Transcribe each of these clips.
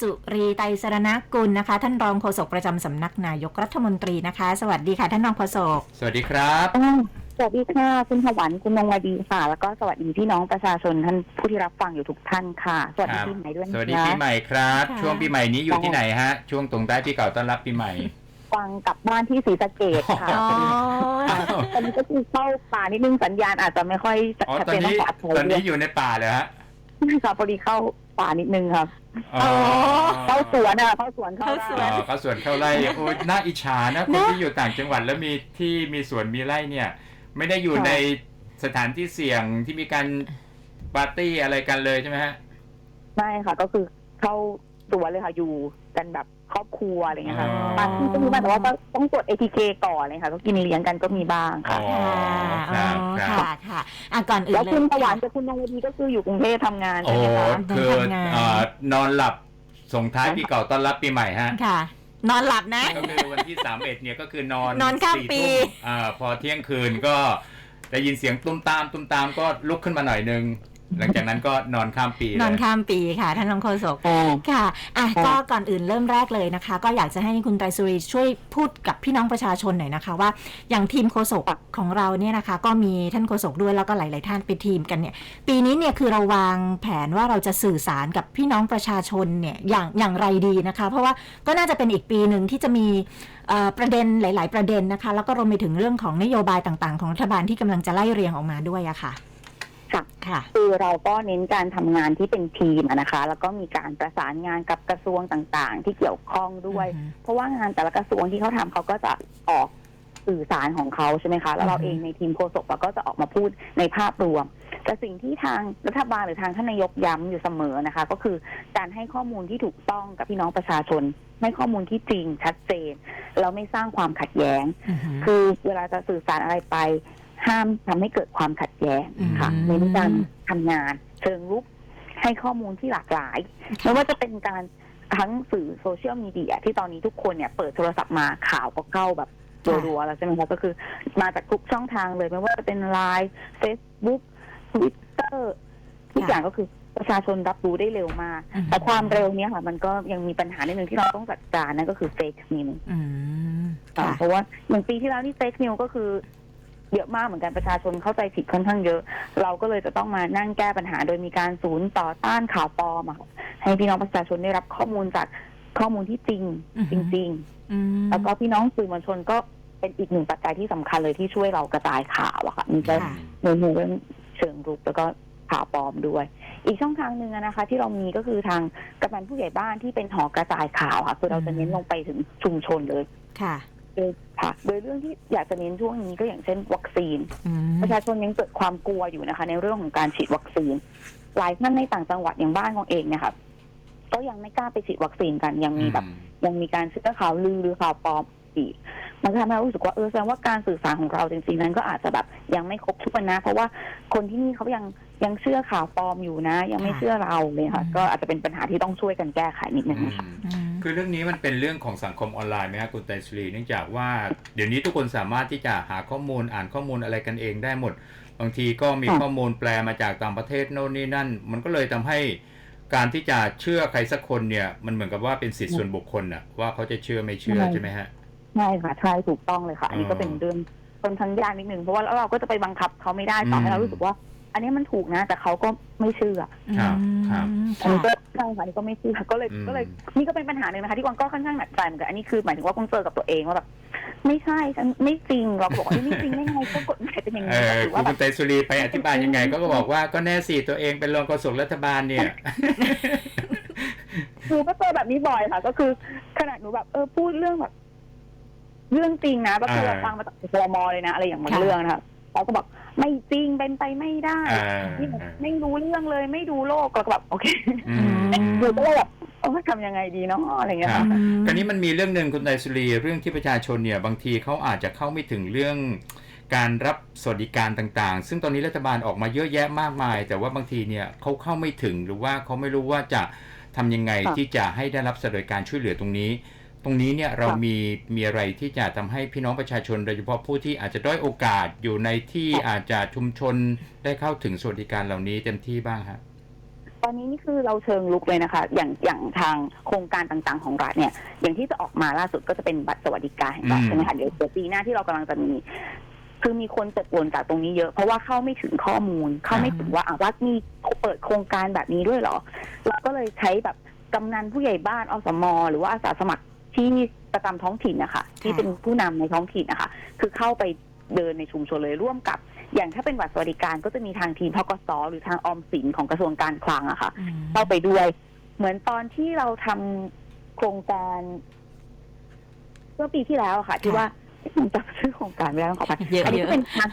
สุรีไตรสรณกุลนะคะ ท่านรองโฆษกประจำสำนักนายกรัฐมนตรีนะคะ สวัสดีค่ะ ท่านรองโฆษก สวัสดีครับอ้าวสวัสดีค่ะ คุณถวันคุณนงวดีค่ะ แล้วก็สวัสดีพี่น้องประชาชนท่านผู้ที่รับฟังอยู่ทุกท่านค่ะ สวัสดีครับปีใหม่ด้วยนะสวัสดีคะปีใหม่ครับค่ะช่วงปีใหม่นี้อยู่ที่ไหนฮะ ช่วงตรงใต้ปีเก่าต้อนรับปีใหม่ฟังกลับบ้านที่ศรีสะเกดค่ะอ๋อตอนนี้ก็คือเข้าป่านิดนึงสัญญาณอาจจะไม่ค่อยอ๋อชัดตอนเจนนี้ต้องขออภัยตอนด้วนี้ยอยู่ในป่าเลยฮะค่ะพอดีเข้า ป่านิดนึงครับอ๋อเข้าสวนอะเข้าสวนเข้าเข้าสวอ๋นอเขาสวนเข้าไร่โอ้ยน่าอิจฉานะคนที่อยู่ต่างจังหวัดแล้วมีที่มีสวนมีไร่เนี่ย ไม่ได้อยู่ในสถานที่เสี่ยงที่มีการปาร์ตี้อะไรกันเลยใช่ไหมฮะ ไม่ค่ะ ก็คือเข้าสวนเลยค่ะอยู่กันแบบ ครอบครัวอะไรอย่างเงี้ยค่ะอ๋อบางที่ก็มีบ้างแต่ว่าต้องตรวจ ATK ก่อนเลยค่ะ ก็กินเลี้ยงกันก็มีบ้างอ๋ค่ะอค่ะครับครับอ๋อค่ะค่ะอะก่อนอื่นแล้วเลย คุณตะวันค่ะกับคุณนงวดีก็คืออยู่กรุงเทพทำงานโอ้ใช่ไหมคะ คือทำงานเอ่อนอนหลับส่งท้ายปีเก่าต้อนรับปีใหม่ฮะ ค่ะ นอนหลับนะ ก็คือวันที่สามเอ็ดเนี่ยก็คือนอนนอนข้ามสี่ปี ทุ่มอ่าพอเที่ยงคืนก็ได้ยินเสียงตุ้มตามตุ้มตามก็ลุกขึ้นมาหน่อยนึง หลังจากนั้นก็นอนข้ามปีเลยนอนข้ามปีค่ะท่านรองโฆษกอ๋อค่ะอะค่ะก็ก่อนอื่นเริ่มแรกเลยนะคะ ก็อยากจะให้คุณไตรสุรีช่วยพูดกับพี่น้องประชาชนหน่อยนะคะ ว่าอย่างทีมโฆษกของเราเนี่ยนะคะ ก็มีท่านโฆษกด้วยแล้วก็หลาย ๆ ท่านเป็นทีมกันเนี่ย ปีนี้เนี่ยคือเราวางแผนว่าเราจะสื่อสารกับพี่น้องประชาชนเนี่ยอย่างอย่างไรดีนะคะ เพราะว่าก็น่าจะเป็นอีกปีหนึ่งที่จะมีเอ่อประเด็นหลาย ๆ ประเด็นนะคะ แล้วก็รวมไปถึงเรื่องของนโยบายต่าง ๆ ของรัฐบาลที่กำลังจะไล่เรียงออกมาด้วยอะค่ะ ค่ะ ค่ะ คือเราก็เน้นการทำงานที่เป็นทีมอะนะคะ แล้วก็มีการประสานงานกับกระทรวงต่างๆ ที่เกี่ยวข้องด้วย อือฮึเพราะว่างานแต่ละกระทรวงที่เขาทำเขาก็จะออกสื่อสารของเขาใช่ไหมคะ แล้วเราอือฮึ เองในทีมโฆษกเราก็จะออกมาพูดในภาพรวม แต่สิ่งที่ทางรัฐบาลหรือทางท่านนายกย้ำอยู่เสมอนะคะ ก็คือการให้ข้อมูลที่ถูกต้องกับพี่น้องประชาชนให้ข้อมูลที่จริงชัดเจนแล้วไม่สร้างความขัดแย้ง อือฮึ คือเวลาจะสื่อสารอะไรไป ห้ามทำให้เกิดความขัดแย้งค่ะอืมเน้นการทำงาน เชิงลุกให้ข้อมูลที่หลากหลายไม่ว่าจะเป็นการทั้งสื่อโซเชียลมีเดียที่ตอนนี้ทุกคนเนี่ยเปิดโทรศัพท์มาข่าวก็เข้าแบบรัวๆแล้วใช่ไหมคะก็คือมาจากทุกช่องทางเลย ไม่ว่าจะเป็นไลน์เฟซบุ๊กทวิตเตอร์ทุกอย่างก็คือประชาชนรับรู้ได้เร็วมากอือฮึแต่ความเร็วเนี้ยค่ะ มันก็ยังมีปัญหาในหนึ่งที่เราต้องจัดการนั่นก็คือเฟกนิวอืมค่ะค่ะเพราะว่าเหมือนปีที่แล้วนี่เฟกนิวก็คือ เยอะมากเหมือนกันประชาชนเข้าใจผิดค่อนข้างเยอะ เราก็เลยจะต้องมานั่งแก้ปัญหา โดยมีการศูนย์ต่อต้านข่าวปลอมอะค่ะให้พี่น้องประชาชนได้รับข้อมูลจากข้อมูลที่จริงอือฮึจริงอืมๆแล้วก็พี่น้องสื่อมวลชนก็เป็นอีกหนึ่งปัจจัยที่สำคัญเลยที่ช่วยเรากระจายข่าวอะค่ะมีจะค่ะในเรื่องเชิงรุกแล้วก็ข่าวปลอมด้วย อีกช่องทางหนึ่งอะนะคะ ที่เรามีก็คือทางกำนันผู้ใหญ่บ้านที่เป็นหอกระจายข่าวค่ะ คือเราจะเน้นลงไปถึงชุมชนเลยค่ะ โดยค่ะโดยเรื่องที่อยากจะเน้นช่วงนี้ก็อย่างเช่นวัคซีน อืมประชาชนยังเกิดความกลัวอยู่นะคะ ในเรื่องของการฉีดวัคซีน หลายท่านในต่างจังหวัดอย่างบ้านของเองเนี่ยค่ะก็ยังไม่กล้าไปฉีดวัคซีนกันยังมีแบบ ยังมีการเชื่อข่าวลือหรือข่าวปลอมอีก มันก็ทำให้เรารู้สึกว่าเออแสดงว่าการสื่อสารของเราจริงๆนั้นก็อาจจะแบบยังไม่ครบถ้วนนะ เพราะว่าคนที่นี่เขายังยังเชื่อข่าวปลอมอยู่นะ ยังไม่เชื่อเราเลยค่ะ ก็อาจจะเป็นปัญหาที่ต้องช่วยกันแก้ไขนิดนึงอืนะคะมอืม คือเรื่องนี้มันเป็นเรื่องของสังคมออนไลน์ไหมครับคุณไตรศรีเนื่องจากว่าเดี๋ยวนี้ทุกคนสามารถที่จะหาข้อมูลอ่านข้อมูลอะไรกันเองได้หมด บางทีก็มีค่ะข้อมูลแปลมาจากต่างประเทศโน่นนี่นั่น มันก็เลยทำให้การที่จะเชื่อใครสักคนเนี่ย มันเหมือนกับว่าเป็นสิทธิส่วนบุคคลอะว่าเขาจะเชื่อไม่เชื่อใช่ใช่ไหมฮะใช่ค่ะใช่ถูกต้องเลยค่ะอันนี้ก็อ๋อเป็นเรื่องค่อนข้างยากนิดนึงเพราะว่าแล้วเราก็จะไปบังคับเขาไม่ได้ต่อให้อืมเรารู้สึกว่า อันนี้มันถูกนะ แต่เขาก็ไม่เชื่อครับครับ อันนี้ก็ใช่ค่ะอันนี้ก็ไม่เชื่อก็เลยอืม ก็เลยนี่ก็เป็นปัญหาหนึ่งนะคะที่กวางก็ค่อนข้างหนักใจเหมือนกันอันนี้คือหมายถึงว่าคงเจอกับตัวเองว่าแบบไม่ใช่ฉันไม่จริงเราบอกว่าไม่จริงได้ไงก็กฎหมายเป็นอย่างเอนี้อถือคุว่าณแบบไตรสุรีไปอธิบายยังไงก็บอกว่าก็แน่สิตัวเองเป็นรองโฆษกรัฐบาลเนี่ย หนูก็เจอแบบนี้บ่อยค่ะ ก็คือขนาดหนูแบบเออพูดเรื่องแบบ เรื่องจริงนะก็คืออ่า ฟังมาจากครมเลยนะอะไรอย่างบางค่ะ เรื่องนะคะ เราก็บอกไม่จริงเป็นไปไม่ได้อ่านี่แบบไม่รู้เรื่องเลยไม่ดูโลกก็แบบโอเคอืมหนูก็เลยแบบเออทำยังไงดีเนาะอะไรเงี้ย ครัค่ะบคราวนี้มันมีเรื่องหนึ่งคุณไตรสุรีเรื่องที่ประชาชนเนี่ยบางทีเขาอาจจะเข้าไม่ถึงเรื่องการรับสวัสดิการต่างๆ ซึ่งตอนนี้รัฐบาลออกมาเยอะแยะมากมาย แต่ว่าบางทีเนี่ยเขาเข้าไม่ถึงหรือว่าเขาไม่รู้ว่าจะทำยังไงค่ะ ที่จะให้ได้รับสวัสดิการช่วยเหลือตรงนี้ ตรงนี้เนี่ยเราค่ะมีมีอะไรที่จะทำให้พี่น้องประชาชนโดยเฉพาะผู้ที่อาจจะด้อยโอกาสอยู่ในที่อาจจะชุมชนได้เข้าถึงสวัสดิการเหล่านี้เต็มที่บ้างฮะตอนนี้นี่คือเราเชิงลุกเลยนะคะ อย่างอย่างทางโครงการต่างๆของรัฐเนี่ย อย่างที่จะออกมาล่าสุดก็จะเป็นบัตรสวัสดิการแห่งรัฐอืมใช่ไหมคะเดี๋ยวเดี๋ยวปีหน้าที่เรากำลังจะมีคือมีคนตกหล่นจากตรงนี้เยอะ เพราะว่าเข้าไม่ถึงข้อมูล เข้าไม่ถึงว่าอะรัฐมีเปิดโครงการแบบนี้ด้วยเหรอเราก็เลยใช้แบบกำนันผู้ใหญ่บ้านอสม หรือว่าอาสาสมัคร ที่ประจำท้องถิ่นนะคะที่เป็นผู้นำในท้องถิ่นนะคะ คือเข้าไปเดินในชุมชนเลยร่วมกับ อย่างถ้าเป็นบัตรสวัสดิการก็จะมีทางทีมทกสหรือทางออมสินของกระทรวงการคลังอะค่ะอืมเข้าไปด้วย เหมือนตอนที่เราทำโครงการเมื่อปีที่แล้วอะค่ะ ที่ว่าผมจำชื่อโครงการไม่ได้ต้องขออภัยเยอะอันนี้เยก็อะเป็นทาง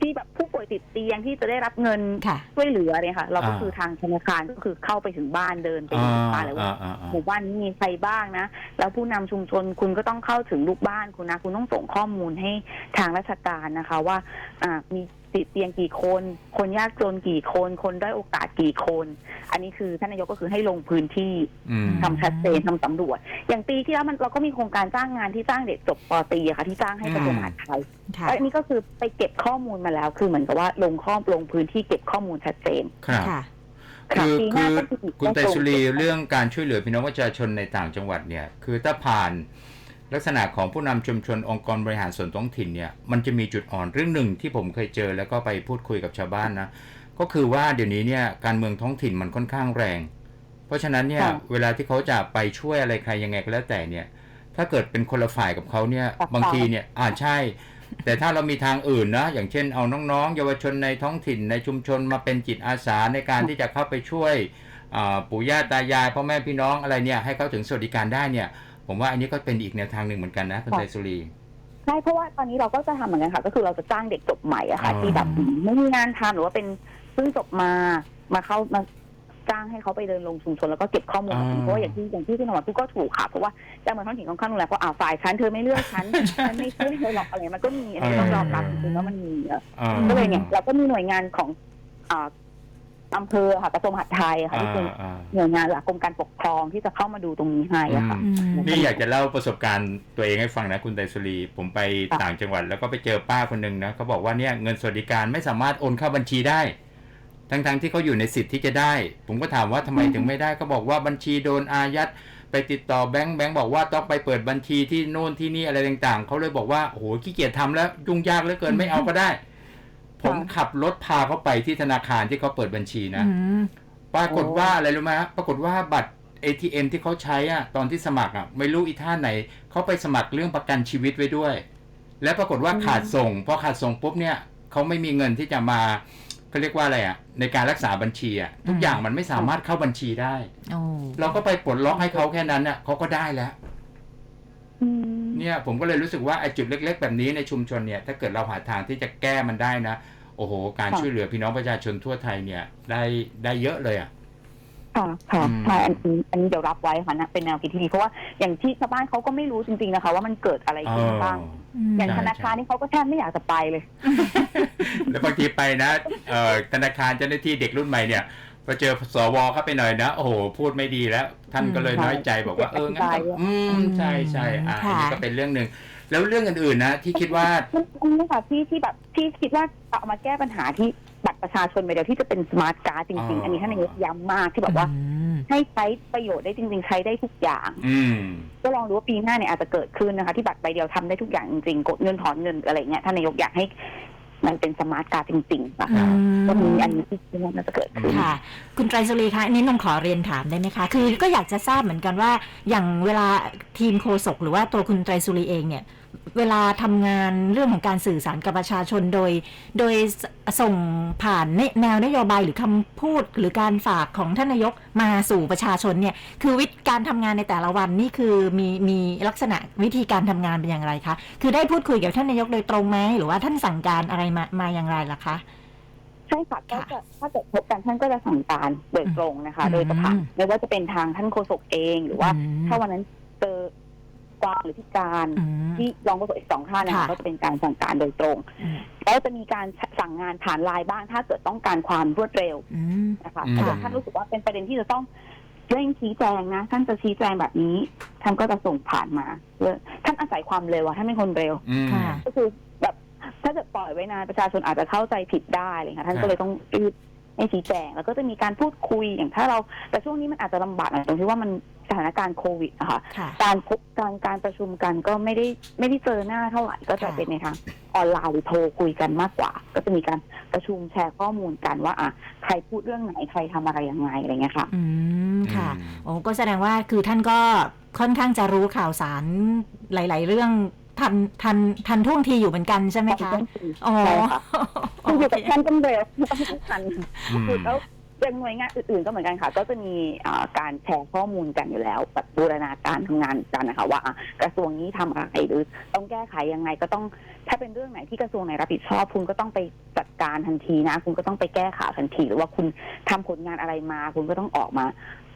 ที่แบบผู้ ป่วยติดเตียงที่จะได้รับเงินค่ะ ช่วยเหลือเนี่ยค่ะ เราก็อ่า คือทางธนาคารก็คือเข้าไปถึงบ้านเดินไปอ่าดูบ้านเลยว่า อ่าอ่าอ่า หมู่บ้านนี้มีใครบ้างนะ แล้วผู้นำชุมชนคุณก็ต้องเข้าถึงลูกบ้านคุณนะ คุณต้องส่งข้อมูลให้ทางราชการนะคะ ว่าอ่ามีติดเตียงกี่คน คนยากจนกี่คน คนด้อยโอกาสกี่คน อันนี้คือท่านนายกก็คือให้ลงพื้นที่อืม ทำชัดเจนทำสำรวจ อย่างปีที่แล้วมันเราก็มีโครงการจ้างงานที่จ้างเด็กจบปตรีอะค่ะที่จ้างให้กระทรวงมหาดไทย ค่ะแล้วอันนี้ก็คือไปเก็บข้อมูลมาแล้ว คือเหมือนกับว่าลงข้อลงพื้นที่เก็บข้อมูลชัดเจนครับค่ะค่ะคือปีหคืน้าอก็คืออีกคุณไตรสุรีก็ส่งเรื่องการช่วยเหลือพี่น้องประชาชนในต่างจังหวัดเนี่ย คือถ้าผ่านลักษณะของผู้นำชุมชนองค์กรบริหารส่วนท้องถิ่นเนี่ยมันจะมีจุดอ่อนเรื่องหนึ่งที่ผมเคยเจอแล้วก็ไปพูดคุยกับชาวบ้านนะก็คือว่าเดี๋ยวนี้เนี่ยการเมืองท้องถิ่นมันค่อนข้างแรง เพราะฉะนั้นเนี่ยค่ะเวลาที่เขาจะไปช่วยอะไรใครยังไงก็แล้วแต่เนี่ย ถ้าเกิดเป็นคนละฝ่ายกับเขาเนี่ยค่ะบางทีเนี่ยอ่าใช่ แต่ถ้าเรามีทางอื่นนะ อย่างเช่นเอาน้องๆ เยาวชนในท้องถิ่นในชุมชนมาเป็นจิตอาสาในการที่จะเข้าไปช่วยอ่าปู่ย่าตายายพ่อแม่พี่น้องอะไรเนี่ยให้เขาถึงสวัสดิการได้เนี่ย ผมว่าอันนี้ก็เป็นอีกแนวทางหนึ่งเหมือนกันนะคุณค่ะไตรสุรีใช่เพราะว่าตอนนี้เราก็จะทำเหมือนกันค่ะ ก็คือเราจะจ้างเด็กจบใหม่อะค่ะอ๋อที่แบบไม่มีงานทำหรือว่าเป็นเพิ่งจบมามาเข้ามา จ้างให้เขาไปเดินลงชุมชนแล้วก็เก็บข้อมูลแบบนี้เพราะว่าอย่างที่อย่างที่พี่นวัดพูดก็ถูกค่ะเพราะว่าการเมืองท้องถิ่นค่อนข้างรุนแรงเพราะอ่าฝ่ายฉันเธอไม่เลือกฉันฉันไม่ช่วยเธอหรอกอะไรเงี้ยมันก็มีอันนี้ต้องยอมรับจริงๆว่ามันมีอะ อ่า ก็เลยเนี่ยเราก็มีหน่วยงานของอ่าอำเภอค่ะกระทรวงมหาดไทยค่ะที่เป็นอ่าหน่วยงานหลักกรมการปกครองที่จะเข้ามาดูตรงนี้ให้อะค่ะ อืม นี่อยากจะเล่าประสบการณ์ตัวเองให้ฟังนะคุณไตรสุรีผมไปค่ะ ต่างจังหวัดแล้วก็ไปเจอป้าคนหนึ่งนะเขาบอกว่าเนี่ยเงินสวัสดิการไม่สามารถโอนเข้าบัญชีได้ ทั้งๆที่เขาอยู่ในสิทธิ์ที่จะได้ ผมก็ถามว่าทำไมถึงไม่ได้ก็บอกว่าบัญชีโดนอายัดไปติดต่อแบงค์แบงค์บอกว่าต้องไปเปิดบัญชีที่โน่นที่นี่อะไรต่างๆเขาเลยบอกว่าโอ้โหขี้เกียจทำแล้วยุ่งยากเหลือเกินไม่เอาก็ได้ ผมขับรถพาเขาไปที่ธนาคารที่เขาเปิดบัญชีนะอืมปรากฏว่าอะไรรู้ไหมฮะปรากฏว่าบัตร ATM ที่เขาใช้อะตอนที่สมัครอะไม่รู้อีท่าไหนเขาไปสมัครเรื่องประกันชีวิตไว้ด้วย แล้วปรากฏว่าขาดส่งพอขาดส่งปุ๊บเนี่ยเขาไม่มีเงินที่จะมาเขาเรียกว่าอะไรอะ ในการรักษาบัญชีอะทุกอย่างมันไม่สามารถเข้าบัญชีได้ โอ้เราก็ไปปลดล็อกให้เขาแค่นั้นน่ะเขาก็ได้แล้ว อืมเนี่ยผมก็เลยรู้สึกว่าไอ้จุดเล็ก ๆ แบบนี้ในชุมชนเนี่ย ถ้าเกิดเราหาทางที่จะแก้มันได้นะ โอ้โห การค่ะช่วยเหลือพี่น้องประชาชนทั่วไทยเนี่ย ได้ได้เยอะเลยอะ ค่ะค่ะอืมใช่อันนี้อันนี้เดี๋ยวรับไว้ค่ะนะเป็นแนวคิดที่ดีเพราะว่าอย่างที่ชาวบ้านเขาก็ไม่รู้จริงๆนะคะ ว่ามันเกิดอะไรขึ้นบ้างมอย่างใช่ธนาคารนี่เขาก็แทบไม่อยากจะไปเลย แล้วบางทีไปนะเอ่อธนาคารเจ้าหน้าที่เด็กรุ่นใหม่เนี่ยพอเจอสวเข้าไปหน่อยนะ โอ้โหพูดไม่ดีแล้ว ท่านก็เลยอืมน้อยใจบอกว่าเอองั้นอธิบายก็ด้วยอืมใช่ใช่อะค่ะอันนี้ก็เป็นเรื่องหนึ่งแล้วเรื่องอื่นๆนะที่คิดว่ามันอันนี้ค่ะที่ที่แบบที่คิดว่าเอามาแก้ปัญหาที่ บัตรประชาชนไปเดียวที่จะเป็นสมาร์ทการ์ดจริงอ๋อๆอันนี้ท่านนายกย้ำมากที่แบบว่าอืมให้ใช้ประโยชน์ได้จริง ๆ ใช้ได้ทุกอย่าง อืม ก็ลองดูว่าปีหน้าเนี่ยอาจจะเกิดขึ้นนะคะ ที่บัตรใบเดียวทำได้ทุกอย่างจริงๆกดเงินถอนเงินอะไรเงี้ยท่านนายกอยากให้มันเป็นสมาร์ทการ์ดจริงๆค่ะอืมก็มีอันนี้ที่คิดว่าน่าจะเกิดขึ้น ค่ะ คุณไตรสุรีคะอันนี้นงขอเรียนถามได้ไหมคะ คือก็อยากจะทราบเหมือนกันว่า อย่างเวลาทีมโฆษกหรือว่าตัวคุณไตรสุรีเองเนี่ย เวลาทำงานเรื่องของการสื่อสารกับประชาชนโดย โดยสส่งผ่านแนวนโยบายหรือคำพูดหรือการฝากของท่านนายกมาสู่ประชาชนเนี่ย คือวิธีการทำงานในแต่ละวันนี่คือมีมีลักษณะวิธีการทำงานเป็นอย่างไรคะ คือได้พูดคุยกับท่านนายกโดยตรงไหมหรือว่าท่านสั่งการอะไรมามาอย่างไรล่ะคะใช่ค่ะก็ค่ะจะถ้าเกิดพบกันท่านก็จะสั่งการโดยตรงนะคะอืมโดยจะผ่านไม่ว่าจะเป็นทางท่านโฆษกเอง หรือว่าอืมถ้าวันนั้นเจอ กวางหรือพิการอืม ที่รองโฆษกอีกสองท่านนะคะค่ะ ก็จะเป็นการสั่งการโดยตรงอืมแล้วจะมีการสั่งงานผ่านไลน์บ้าง ถ้าเกิดต้องการความรวดเร็วอืม นะคะอืมถ้าเกิดท่านรู้สึกว่าเป็นประเด็นที่จะต้องเร่งชี้แจงนะท่านจะชี้แจงแบบนี้ท่านก็จะส่งผ่านมาเพื่อท่านอาศัยความเร็วอะท่านเป็นคนเร็ว อืม ค่ะ ก็คือแบบถ้าเกิดปล่อยไว้นานประชาชนอาจจะเข้าใจผิดได้เลยค่ะท่านครับ ก็เลยต้องรีบให้ชี้แจง แล้วก็จะมีการพูดคุยอย่างถ้าเรา แต่ช่วงนี้มันอาจจะลำบากหน่อยตรงที่ว่ามัน สถานการณ์โควิดนะคะค่ะ การพบการการประชุมกันก็ไม่ได้ไม่ได้เจอหน้าเท่าไหร่ก็จะค่ะ เป็นในทางออนไลน์หรือโทรคุยกันมากกว่า ก็จะมีการประชุมแชร์ข้อมูลกันว่าอะใครพูดเรื่องไหนใครทำอะไรยังไงอะไรเงี้ยค่ะ อืมค่ะอืมโอ้ก็แสดงว่าคือท่านก็ค่อนข้างจะรู้ข่าวสารหลาย ๆ เรื่องทันทันทันท่วงทีอยู่เหมือนกันใช่ไหมคะ อ๋อ ใช่ค่ะ คืออยู่กับท่านต้องเร็วต้องทุกทันอืม คือแล้ว อย่างหน่วยงานอื่นๆก็เหมือนกันค่ะ ก็จะมีการแชร์ข้อมูลกันอยู่แล้วแบบบูรณาการทำงานกันนะคะว่ากระทรวงนี้ทำอะไรหรือต้องแก้ไขยังไงก็ต้อง ถ้าเป็นเรื่องไหนที่กระทรวงไหนรับผิดชอบ คุณก็ต้องไปจัดการทันทีนะ คุณก็ต้องไปแก้ไขทันที หรือว่าคุณทำผลงานอะไรมา คุณก็ต้องออกมา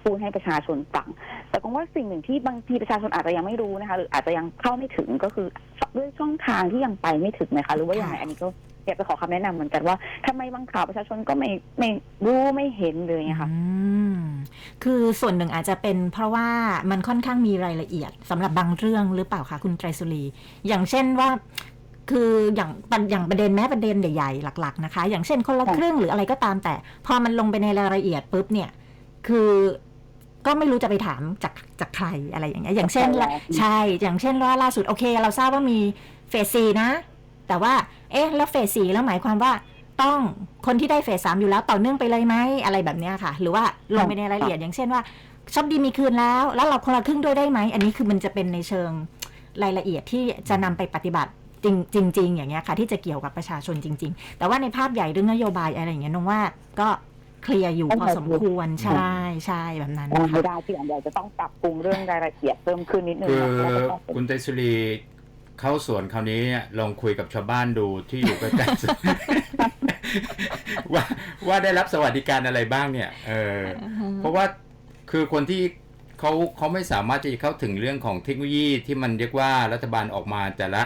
พูดให้ประชาชนฟัง แต่ก็ว่าสิ่งหนึ่งที่บางทีประชาชนอาจจะยังไม่รู้นะคะ หรืออาจจะยังเข้าไม่ถึงก็คือด้วยช่องทางที่ยังไปไม่ถึงนะคะ หรือว่าอย่างไรอันนี้ก็อยากจะขอคำแนะนำเหมือนกันว่าทำไมบางข่าวประชาชนก็ไม่ไม่รู้ไม่เห็นเลยอะค่ะอืมคือส่วนหนึ่งอาจจะเป็นเพราะว่ามันค่อนข้างมีรายละเอียดสำหรับบางเรื่องหรือเปล่าคะคุณไตรสุรี อย่างเช่นว่าคืออย่างอย่างประเด็นแม้ประเด็นใหญ่ๆหลัก ๆ นะคะ อย่างเช่นคนละค่ะครึ่งหรืออะไรก็ตามแต่ พอมันลงไปในรายละเอียดปุ๊บเนี่ย คือ ก็ไม่รู้จะไปถามจากจากใครอะไรอย่างเงี้ยอย่างเช่นละใช่อย่างเช่นว่าล่าสุดโอเค เราทราบว่ามีเฟสซีนะ แต่ว่า เอ๊ะแล้วเฟสสี่แล้วหมายความว่าต้องคนที่ได้เฟสสามอยู่แล้วต่อเนื่องไปเลยไหมอะไรแบบเนี้ยค่ะ หรือว่าลงไปในรายละเอียดอย่างเช่นว่าช็อปดีมีคืนแล้ว แล้วเราคนละครึ่งด้วยได้ไหม อันนี้คือมันจะเป็นในเชิงรายละเอียดที่จะนำไปปฏิบัติจริงจริงๆอย่างเงี้ยค่ะ ที่จะเกี่ยวกับประชาชนจริง ๆ แต่ว่าในภาพใหญ่เรื่องนโยบายอะไรอย่างเงี้ยน้องว่าก็ เคลียร์อยู่พอสมควรใช่ใช่แบบนั้นยังนะไม่คะได้ที่อันใหญ่จะต้องปรับปรุงเรื่องรายละเอียดเพิ่มขึ้นนิดนึงคือนะแล้วก็ต้องคุณเตสุรีเข้าสวนคราวนี้เนี่ยลองคุยกับชาวบ้านดูที่อยู่ใกล้ๆสวน ว่าว่าได้รับสวัสดิการอะไรบ้างเนี่ยเออ เพราะว่าคือคนที่เขาเขาไม่สามารถที่จะเข้าถึงเรื่องของเทคโนโลยีที่มันเรียกว่ารัฐบาลออกมาแต่ละ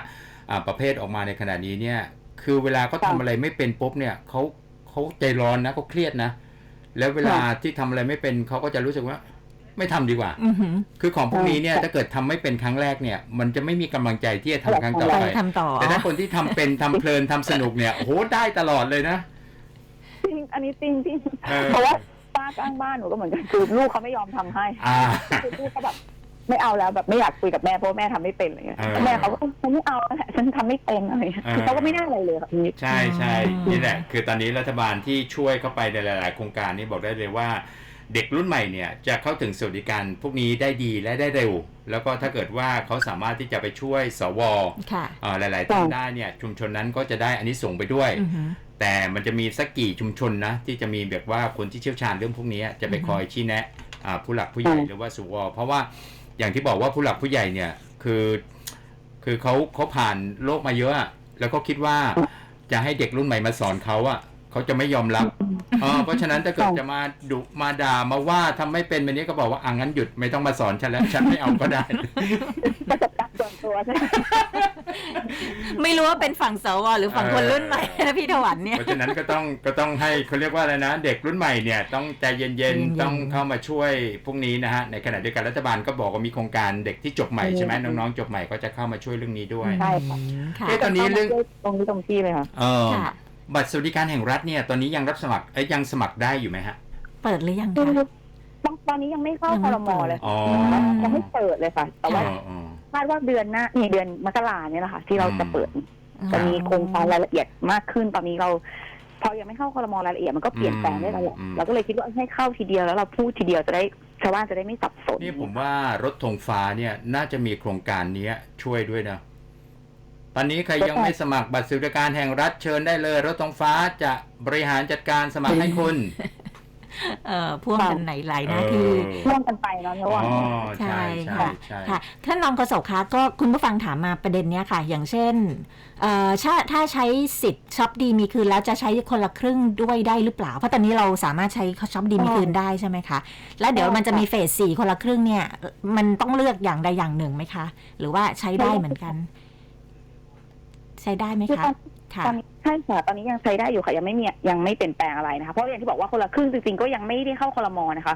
อ่าประเภทออกมาในขณะนี้เนี่ย คือเวลาเขาทำอะไรไม่เป็นปุ๊บเนี่ยเขาเขาใจร้อนนะเขาเครียดนะ แล้วเวลาที่ทำอะไรไม่เป็นเขาก็จะรู้สึกว่า ไม่ทำดีกว่าอือหือคือของพวกนี้เนี่ยถ้าเกิดทำไม่เป็นครั้งแรกเนี่ย มันจะไม่มีกำลังใจที่จะทำครั้งต่อไปไปทำต่อแต่ถ้าคนที่ทำเป็นทำเพลินทำสนุกเนี่ยโอ้โหได้ตลอดเลยนะจริงอันนี้จริงที่เออเพราะว่าป้าข้างบ้านหนูก็เหมือนกันคือลูกเขาไม่ยอมทำให้อ่าคือลูกเขาแบบ ไม่เอาแล้วแบบไม่อยากคุยกับแม่เพราะว่าแม่ทำไม่เป็นอะไรเงี้ยเออแม่เขาก็ฉันไม่เอาแล้วแหละฉันทำไม่เป็นอะไรเงี้ยเออคือเขาก็ไม่ได้อะไรเลยค่ะพี่ใช่ใช่อืม นี่แหละ คือตอนนี้รัฐบาลที่ช่วยเข้าไปในหลาย ๆ โครงการนี้บอกได้เลยว่า เด็กรุ่นใหม่เนี่ยจะเข้าถึงสวัสดิการพวกนี้ได้ดีและได้เร็ว แล้วก็ถ้าเกิดว่าเขาสามารถที่จะไปช่วยสวค่ะอ่าหลายๆท่านได้เนี่ยชุมชนนั้นก็จะได้อันนี้ส่งส์ไปด้วย อือหือ แต่มันจะมีสักกี่ชุมชนนะ ที่จะมีแบบว่าคนที่เชี่ยวชาญเรื่องพวกนี้จะไปอือฮึคอยชี้แนะอ่าผู้หลักผู้ใหญ่อืม หรือว่าสวเพราะว่า อย่างที่บอกว่าผู้หลักผู้ใหญ่เนี่ยคือคือเขาเขาผ่านโลกมาเยอะแล้วก็คิดว่าจะให้เด็กรุ่นใหม่มาสอนเขาอะ เขาจะไม่ยอมรับเออเพราะฉะนั้นถ้าเกิดจะมาดุมาด่ามาว่าทำไม่เป็นแบบนี้ก็บอกว่าอ่างั้นหยุดไม่ต้องมาสอนฉันแล้วฉันไม่เอาก็ได้ประสบการณ์ส่วนตัวใช่ไหมไม่รู้ว่าเป็นฝั่งสวหรือฝั่งคนรุ่นใหม่นะพี่ถวันเนี่ยเพราะฉะนั้นก็ต้องก็ต้องให้เขาเรียกว่าอะไรนะ เด็กรุ่นใหม่เนี่ยต้องใจเย็นใจเย็นๆๆต้องเข้ามาช่วยพวกนี้นะฮะในขณะเดียวกันรัฐบาลก็บอกว่ามีโครงการเด็กที่จบใหม่ใช่ไหมน้องๆจบใหม่ก็จะเข้ามาช่วยเรื่องนี้ด้วยใช่ค่ะอืมค่ะเอ๊ะตอนนี้เรื่องตรงนี้ตรงที่เลยค่ะเออค่ะ บัตรสวัสดิการแห่งรัฐเนี่ยตอนนี้ยังรับสมัครเอ้ยยังสมัครได้อยู่ไหมฮะ เปิดหรือยังคือคะตอนตอนนี้ยังไม่เข้ายังคไม่อรมอเปิด เลยอ๋อ ยังไม่เปิดเลยค่ะ แต่ว่าเออเออคาดว่าเดือนหน้านี่เดือนมกราเนี่ยแหละค่ะ ที่เราจะเปิดอืมจะมีโครงการรายละเอียดมากขึ้น ตอนนี้เรา พอยังไม่เข้าคอรมอรายละเอียดมันก็เปลี่ยนแปลงได้ตลอดอืม เราก็เลยคิดว่าให้เข้าทีเดียวแล้วเราพูดทีเดียวจะได้ชาวบ้านจะได้ไม่สับสน นี่ผมว่ารถธงฟ้าเนี่ยน่าจะมีโครงการเนี้ยช่วยด้วยนะต อนนี้ใครยังไม่สมัครบัตรสวัสดิการแห่งรัฐเชิญได้เลย รถธงฟ้าจะบริหารจัดการสมัครให้คุณ เอ่อพ่วงกันไหนหลายหน้าที่ร่วมกันไปเนาะระหอ๋อว่าง ใช่ใช่ค่ะใช่ค่ะท่านรองโฆษกคะก็คุณผู้ฟังถามมาประเด็นเนี้ยค่ะ อย่างเช่นเอ่อถ้าถ้าใช้สิทธิ์ช็อปดีมีคืนแล้วจะใช้คนละครึ่งด้วยได้หรือเปล่า เพราะตอนนี้เราสามารถใช้ช็อปดีมีคืนได้ใช่ไหมคะ แล้วเดี๋ยวมันจะมีเฟสสี่คนละครึ่งเนี่ย มันต้องเลือกอย่างใดอย่างหนึ่งไหมคะ หรือว่าใช้ได้เหมือนกันใช้ได้ไหมคือคะตอนค่ะตอนนี้ใช่ค่ะตอนนี้ยังใช้ได้อยู่ค่ะยังไม่มียังไม่เปลี่ยนแปลงอะไรนะคะเพราะอย่างที่บอกว่าคนละครึ่งจริงๆก็ยังไม่ได้เข้าคอรมอนะคะ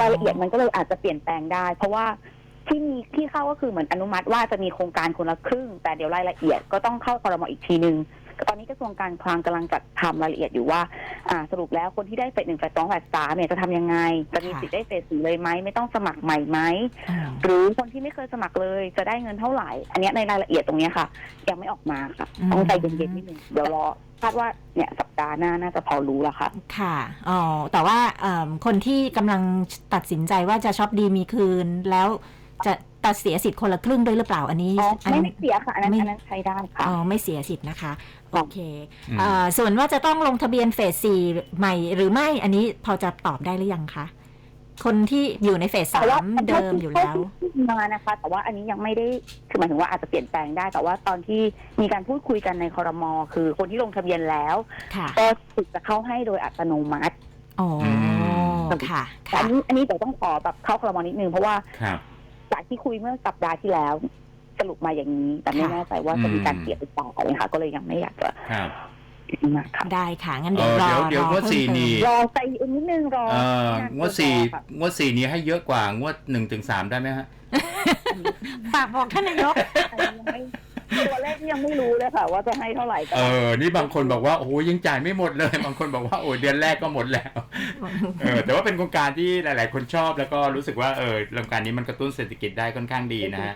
รายละเอียดมันก็เลยอาจจะเปลี่ยนแปลงได้ เพราะว่าที่มีที่เข้าก็คือเหมือนอนุมัติว่าจะมีโครงการคนละครึ่ง แต่เดี๋ยวรายละเอียดก็ต้องเข้าคอรมออีกทีนึง ตอนนี้กระทรวงการคลังกำลังจัดทำรายละเอียดอยู่ว่าอ่าสรุปแล้วคนที่ได้เฟสหนึ่งเฟสสองเฟสสามเนี่ยจะทำยังไง จะมีค่ะสิทธิ์ได้เฟสสี่เลยไหมไม่ต้องสมัครใหม่ไหมอืมหรือคนที่ไม่เคยสมัครเลยจะได้เงินเท่าไหร่ อันเนี้ยในรายละเอียดตรงเนี้ยค่ะ ยังไม่ออกมาค่ะต้องใจเย็นๆนิดนึงเดี๋ยวรอคาดว่าเนี่ยสัปดาห์หน้าน่าจะพอรู้แล้วค่ะ ค่ะ อ๋อ แต่ว่าเอิ่มคนที่กำลังตัดสินใจว่าจะช็อปดีมีคืนแล้วจะ ตัดเสียสิทธิ์คนละครึ่งด้วยหรือเปล่าอันนี้อ๋ออันไม่นี้ไม่เสียค่ะอันนั้นไม่ อันนั้นใช้ได้ค่ะ อ๋อไม่เสียสิทธิ์นะคะ โอเคอืม เอ่อส่วนว่าจะต้องลงทะเบียนเฟสสี่ใหม่หรือไม่อันนี้พอจะตอบได้หรือยังคะคนที่อยู่ในเฟสสาแต่ว่ามเดิมอยู่แล้ว มานะคะ แต่ว่าอันนี้ยังไม่ได้คือหมายถึงว่าอาจจะเปลี่ยนแปลงได้ แต่ว่าตอนที่มีการพูดคุยกันในคอรมอคือคนที่ลงทะเบียนแล้วค่ะก็สิทธิ์จะเข้าให้โดยอัตโนมัติอ๋อมค่ะแต่ค่ะ อันนี้อันนี้เดี๋ยวต้องขอแบบเข้าคอรมอนิดนึงเพราะว่า ครับ จากที่คุยเมื่อสัปดาห์ที่แล้ว สรุปมาอย่างนี้ แต่ไม่ค่ะแน่ใจว่าจะมีการอืมเปลี่ยนหรือเปล่าเลยค่ะก็เลยยังไม่อยากจะครับมากค่ะได้ค่ะ งั้นเอเดี๋ยวอรอเดี๋ยวเดี๋ยวรองวดเพิ่มสี่เติมนี่รอใจอีกนิดนึงรอเออไม่นานงวดสี่รอค่ะงวดสี่นี้ให้เยอะกว่างวดหนึ่งถึงสามได้ไหมฮะฝากบอกท่านนายกอันนี้ยังไม่ ตัวเลขยังไม่รู้เลยค่ะ ว่าจะให้เท่าไหร่ก็เออ นี่บางคนบอกว่าโอ้โหยังจ่ายไม่หมดเลย บางคนบอกว่าโอ้ยเดือนแรกก็หมดแล้วเออแต่ว่าเป็นโครงการที่หลาย ๆ คนชอบแล้วก็รู้สึกว่าเออโครงการนี้มันกระตุ้นเศรษฐกิจได้ค่อนข้างดีนะฮะ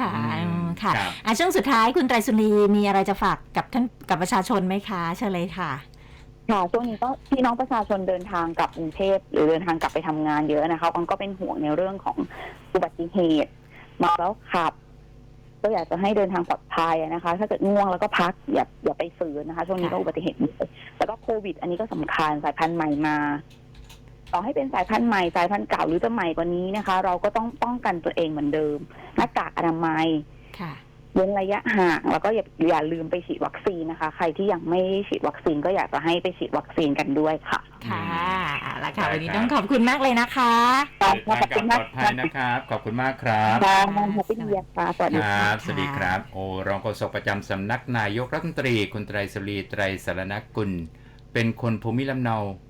ค่ะอืมอืมค่ะครับอะช่วงสุดท้ายคุณไตรสุรีมีอะไรจะฝากกับท่านกับประชาชนไหมคะเชิญเลยค่ะค่ะช่วงนี้ก็พี่น้องประชาชนเดินทางกลับกรุงเทพหรือเดินทางกลับไปทำงานเยอะนะคะมันก็เป็นห่วงในเรื่องของอุบัติเหตุเมาแล้วขับ ก็อยากจะให้เดินทางปลอดภัยนะคะ ถ้าเกิดง่วงแล้วก็พักอย่าอย่าไปฝืนนะคะ ช่วงนี้ก็ค่ะอุบัติเหตุเยอะแล้วก็โควิด อันนี้ก็สำคัญสายพันธุ์ใหม่มา ต่อให้เป็นสายพันธุ์ใหม่สายพันธุ์เก่าหรือจะใหม่กว่านี้นะคะ เราก็ต้องป้องกันตัวเองเหมือนเดิม หน้ากากอนามัยค่ะ เว้นระยะห่าง แล้วก็อย่าอย่าลืมไปฉีดวัคซีนนะคะ ใครที่ยังไม่ฉีดวัคซีนก็อยากจะให้ไปฉีดวัคซีนกันด้วยค่ะค่ะเอาละค่ะได้วันนี้ครับต้องขอบคุณมากเลยนะคะขอบเดินทางกลับปลอดภัยนะครับ ขอบคุณมากครับค่ะมองหัวไปดีค่ะสวัสดีคค่ะรับสวัสดีครับ โอ้รองโฆษกประจำสำนักนายกรัฐมนตรีคุณไตรสรีไตรสารณกุล เป็นคนภูมิลำเนา